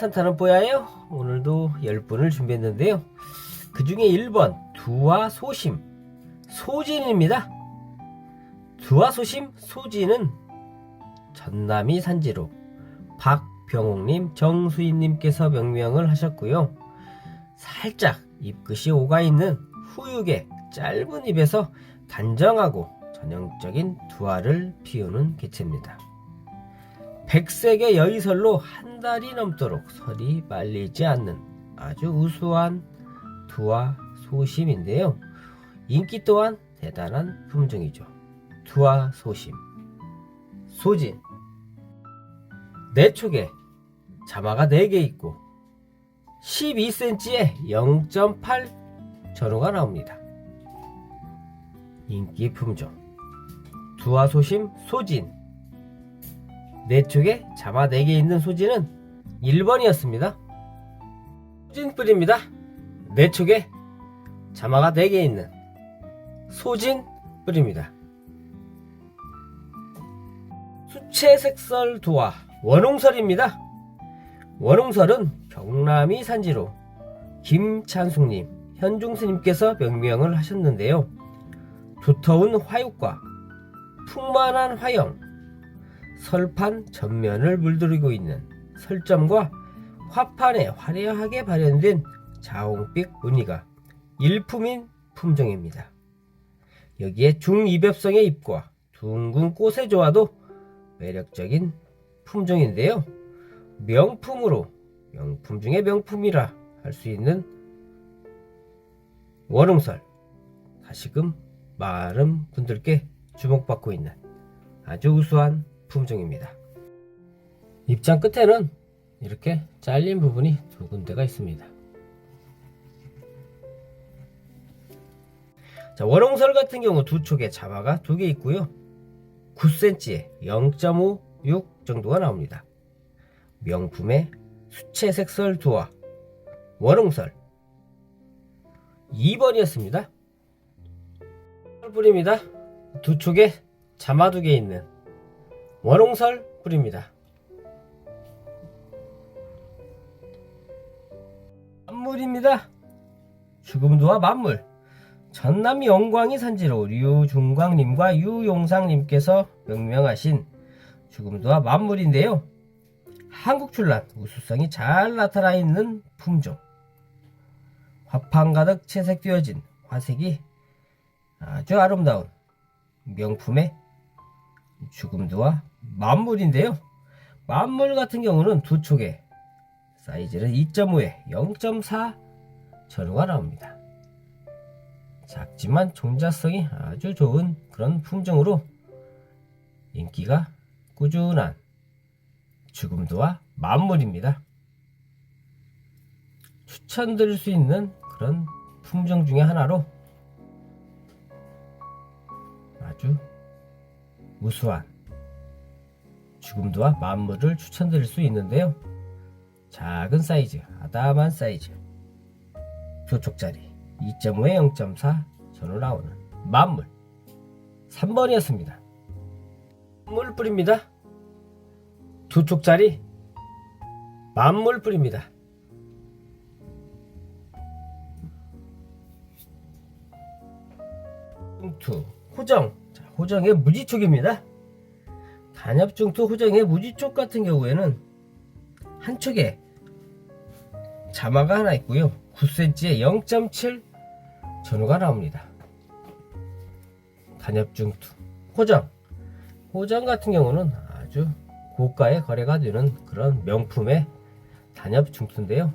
산타는 뽀야예요? 오늘도 10분을 준비했는데요. 그 중에 1번 두와 소심 소진입니다. 두와 소심 소진은 전남이 산지로 박병옥님 정수인님께서 명명을 하셨고요. 살짝 입끝이 오가 있는 후육의 짧은 입에서 단정하고 전형적인 두화를 피우는 개체입니다 백색의 여의설로 한 달이 넘도록 설이 말리지 않는 아주 우수한 두화 소심인데요. 인기 또한 대단한 품종이죠. 두화 소심. 소진. 네 촉에 자마가 4개 있고 12cm에 0.8 전후가 나옵니다. 인기 품종. 두화 소심 소진. 네 쪽에 자마 4개 있는 소지는 1번이었습니다. 소진뿔입니다. 네 쪽에 자마가 4개 있는 소진뿔입니다. 수채색설 도화 원홍설입니다. 원홍설은 경남이 산지로 김찬숙님, 현중스님께서 명명을 하셨는데요. 두터운 화육과 풍만한 화형, 설판 전면을 물들이고 있는 설점과 화판에 화려하게 발현된 자홍빛 무늬가 일품인 품종입니다. 여기에 중이벽성의 잎과 둥근 꽃의 조화도 매력적인 품종인데요. 명품으로 명품 중의 명품이라 할 수 있는 원흥설 다시금 많은 분들께 주목받고 있는 아주 우수한 품종입니다. 입장 끝에는 이렇게 잘린 부분이 두 군데가 있습니다. 자, 원홍설 같은 경우 두 촉에 자마가 두 개 있고요. 9cm에 0.56 정도가 나옵니다. 명품의 수채색설 두화 원홍설 2번이었습니다. 뿌립니다. 두 촉에 자마 두 개 있는 원홍설 뿌립니다. 만물입니다. 죽음도와 만물. 전남 영광이 산지로 류중광님과 유용상님께서 명명하신 죽음도와 만물인데요. 한국 출란 우수성이 잘 나타나 있는 품종. 화판 가득 채색되어진 화색이 아주 아름다운 명품의 죽음도와 만물인데요. 만물 같은 경우는 두 촉에 사이즈는 2.5에 0.4 전후가 나옵니다. 작지만 종자성이 아주 좋은 그런 품종으로 인기가 꾸준한 죽음도와 만물입니다. 추천드릴 수 있는 그런 품종 중에 하나로 아주 우수한 죽음도와 만물을 추천드릴 수 있는데요. 작은 사이즈, 아담한 사이즈, 두 촉짜리 2.5에 0.4 전후 나오는 만물 3번이었습니다. 만물 뿌립니다. 두 촉짜리 만물 뿌립니다. 중투 호정 자, 호정의 무지촉입니다. 단엽중투 호정의 무지촉 같은 경우에는 한 촉에 자마가 하나 있고요. 9cm에 0.7 전후가 나옵니다. 단엽중투 호정 호정 같은 경우는 아주 고가의 거래가 되는 그런 명품의 단엽중투인데요.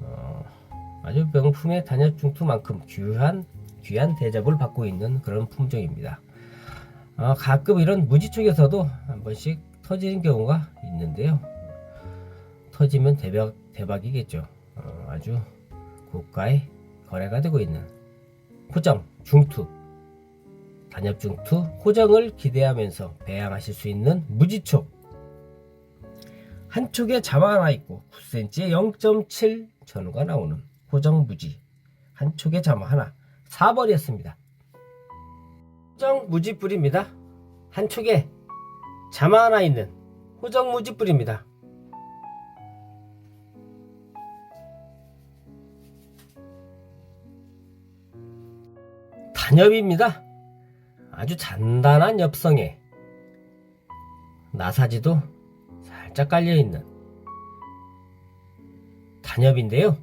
어, 아주 명품의 단엽중투만큼 귀한 귀한 대접을 받고 있는 그런 품종입니다. 어, 가끔 이런 무지 쪽에서도 한 번씩 터지는 경우가 있는데요. 터지면 대박, 대박이겠죠. 어, 아주 고가의 거래가 되고 있는 호정, 중투, 단엽 중투, 호정을 기대하면서 배양하실 수 있는 무지촉. 한쪽에 자마 하나 있고 9cm에 0.7 전후가 나오는 호정 무지. 한쪽에 자마 하나. 4번이었습니다. 호정무지뿔입니다. 한쪽에 자마 하나 있는 호정무지뿔입니다. 단엽입니다. 아주 잔단한 엽성에 나사지도 살짝 깔려있는 단엽인데요.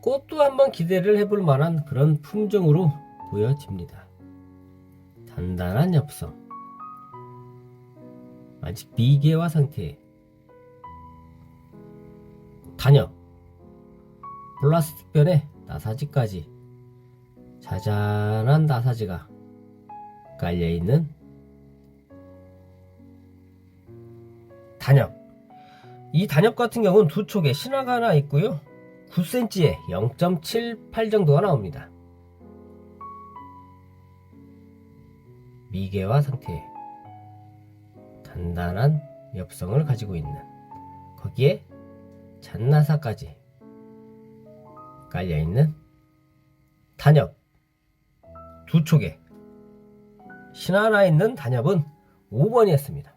꽃도 한번 기대를 해볼 만한 그런 품종으로 보여집니다. 단단한 엽성. 아직 미개화 상태에 단엽. 플라스틱 변에 나사지까지 자잘한 나사지가 깔려있는 단엽. 이 단엽 같은 경우는 두 촉에 신화가 하나 있고요. 9cm에 0.78 정도가 나옵니다. 미개화 상태에 단단한 엽성을 가지고 있는 거기에 잔나사까지 깔려있는 단엽 두 촉에 신화 하나 있는 단엽은 5번이었습니다.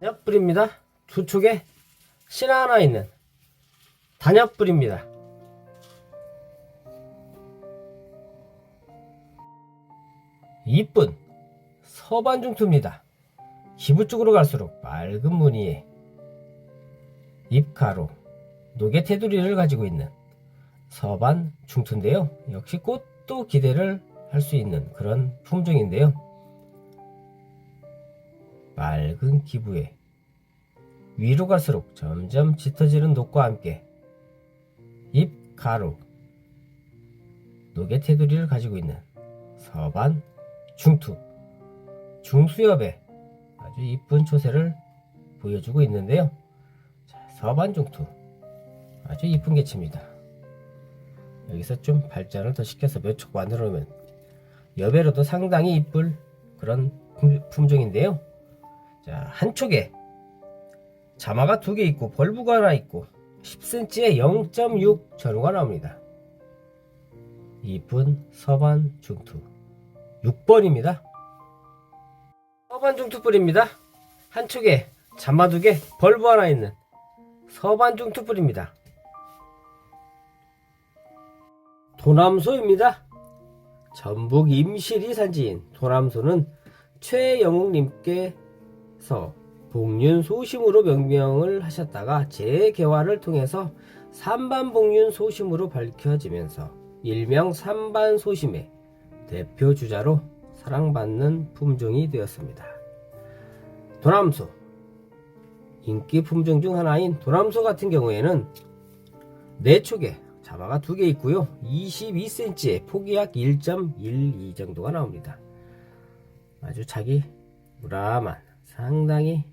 단엽불입니다. 두 촉에 신화 하나 있는 단엽불입니다. 이쁜 서반중투입니다. 기부 쪽으로 갈수록 맑은 무늬에 잎가루, 녹의 테두리를 가지고 있는 서반 중투인데요. 역시 꽃도 기대를 할 수 있는 그런 품종인데요. 맑은 기부에 위로 갈수록 점점 짙어지는 녹과 함께 잎 가루, 녹의 테두리를 가지고 있는 서반 중투, 중수엽에 아주 이쁜 초세를 보여주고 있는데요. 자, 서반 중투, 아주 이쁜 개체입니다. 여기서 좀 발전을 더 시켜서 몇 촉 만들어 놓으면 여배로도 상당히 이쁠 그런 품- 품종인데요. 자, 한 촉에 자마가 두 개 있고 벌브가 하나 있고 10cm에 0.6 전후가 나옵니다. 이쁜 서반 중투 6번입니다. 서반 중투뿔입니다. 한 촉에 자마 두 개, 벌브 하나 있는 서반 중투뿔입니다. 도남소입니다. 전북 임실이 산지인 도남소는 최영욱님께서 복륜 소심으로 명명을 하셨다가 재개화를 통해서 삼반복륜 소심으로 밝혀지면서 일명 삼반 소심의 대표 주자로 사랑받는 품종이 되었습니다. 도남소 인기 품종 중 하나인 도남소 같은 경우에는 네 촉에 자마가 두 개 있고요. 22cm에 폭이 약 1.12 정도가 나옵니다. 아주 자기 무람한 상당히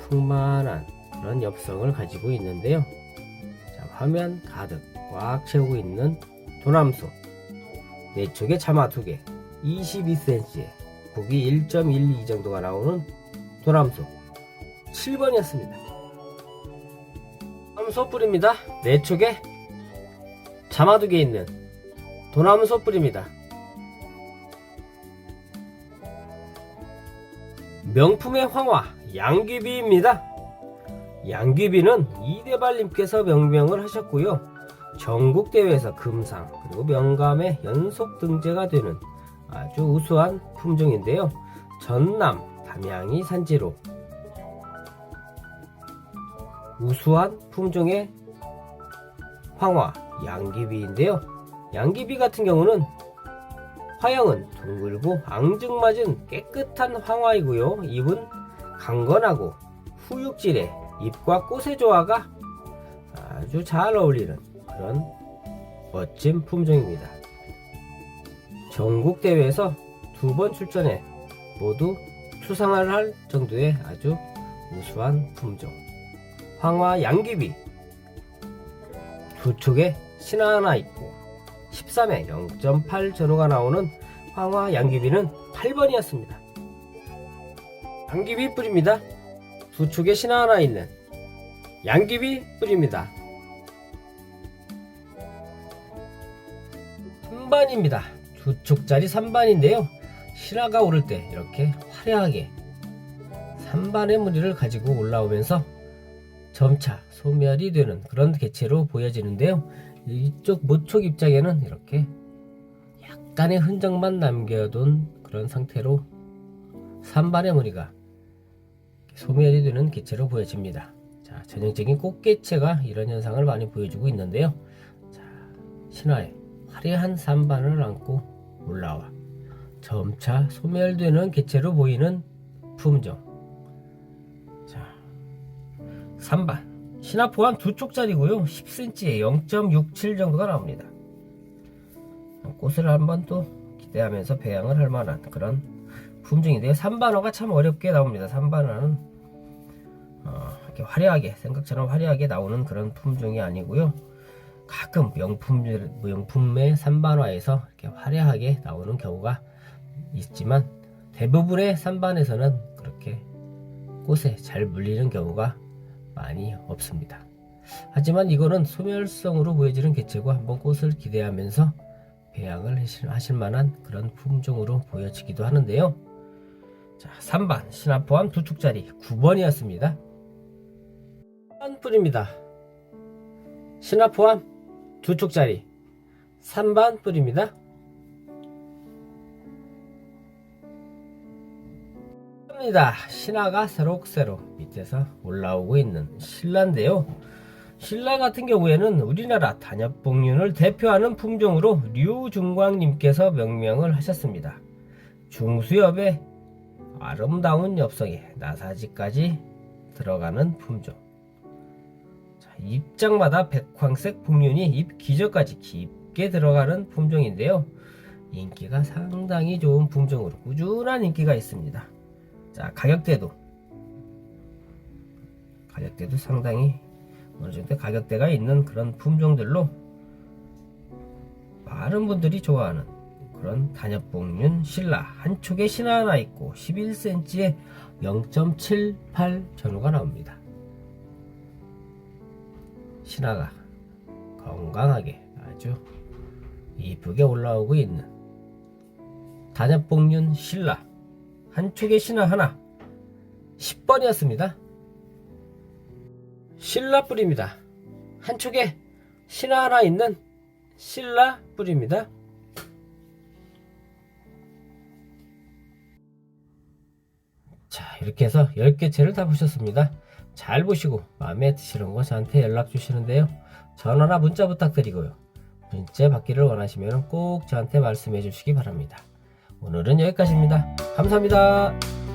풍만한 그런 엽성을 가지고 있는데요. 자, 화면 가득 꽉 채우고 있는 도남소 네 촉에 자마 두 개, 22cm에 폭이 1.12 정도가 나오는 도남소 7번이었습니다. 도나무 솥불입니다. 네 촉에 자마 두개 있는 도나무 솥불입니다. 명품의 황화 양귀비입니다. 양귀비는 이대발님께서 명명을 하셨고요. 전국대회에서 금상 그리고 명감의 연속 등재가 되는 아주 우수한 품종인데요. 전남 담양이 산지로 우수한 품종의 황화 양귀비인데요. 양귀비 같은 경우는 화형은 둥글고 앙증맞은 깨끗한 황화이고요. 잎은 강건하고 후육질의 잎과 꽃의 조화가 아주 잘 어울리는 그런 멋진 품종입니다. 전국 대회에서 두 번 출전해 모두 수상을 할 정도의 아주 우수한 품종. 황화 양귀비 두 촉에 신화 하나 있고 13에 0.8 전후가 나오는 황화 양귀비는 8번이었습니다. 양귀비 뿌립니다. 두 촉에 신화 하나 있는 양귀비 뿌립니다. 3반입니다. 두 촉짜리 3반인데요. 신화가 오를 때 이렇게 화려하게 3반의 무늬를 가지고 올라오면서 점차 소멸이 되는 그런 개체로 보여지는데요. 이쪽 모촉 입장에는 이렇게 약간의 흔적만 남겨둔 그런 상태로 산반의 무늬가 소멸이 되는 개체로 보여집니다. 자, 전형적인 꽃개체가 이런 현상을 많이 보여주고 있는데요. 자, 신화에 화려한 산반을 안고 올라와 점차 소멸되는 개체로 보이는 품종. 자, 3반. 신화 포함 두 쪽짜리고요. 10cm에 0.67 정도가 나옵니다. 꽃을 한번 또 기대하면서 배양을 할 만한 그런 품종인데요. 3반어가 참 어렵게 나옵니다. 3반어는 어, 이렇게 화려하게 생각처럼 화려하게 나오는 그런 품종이 아니고요. 가끔 명품 명품의 3반화에서 이렇게 화려하게 나오는 경우가 있지만 대부분의 3반에서는 그렇게 꽃에 잘 물리는 경우가 많이 없습니다. 하지만 이거는 소멸성으로 보여지는 개체고 한번 꽃을 기대하면서 배양을 하실, 만한 그런 품종으로 보여지기도 하는데요. 자, 3반 신화 포함 두 축짜리 9번이었습니다. 뿌입니다. 신화 포함 두 축짜리 3반 뿌입니다. 입니다. 신화가 새록새록 밑에서 올라오고 있는 신라인데요. 신라 같은 경우에는 우리나라 단엽봉륜을 대표하는 품종으로 류중광님께서 명명을 하셨습니다. 중수엽의 아름다운 엽성에 나사지까지 들어가는 품종. 자, 입장마다 백황색 복륜이 잎 기저까지 깊게 들어가는 품종인데요. 인기가 상당히 좋은 품종으로 꾸준한 인기가 있습니다. 자, 가격대도 가격대도 상당히 어느 정도 가격대가 있는 그런 품종들로 많은 분들이 좋아하는 그런 단엽봉륜 신라 한 촉에 신화 하나 있고 11cm에 0.78 전후가 나옵니다. 신화가 건강하게 아주 이쁘게 올라오고 있는 단엽봉륜 신라 한 촉의 신화 하나 10번이었습니다. 신라 뿌리입니다. 한 촉에 신화 하나 있는 신라 뿌리입니다. 자 이렇게 해서 10개체를 다 보셨습니다. 잘 보시고 마음에 드시는 거 저한테 연락 주시는데요. 전화나 문자 부탁드리고요. 문자 받기를 원하시면 꼭 저한테 말씀해 주시기 바랍니다. 오늘은 여기까지입니다. 감사합니다.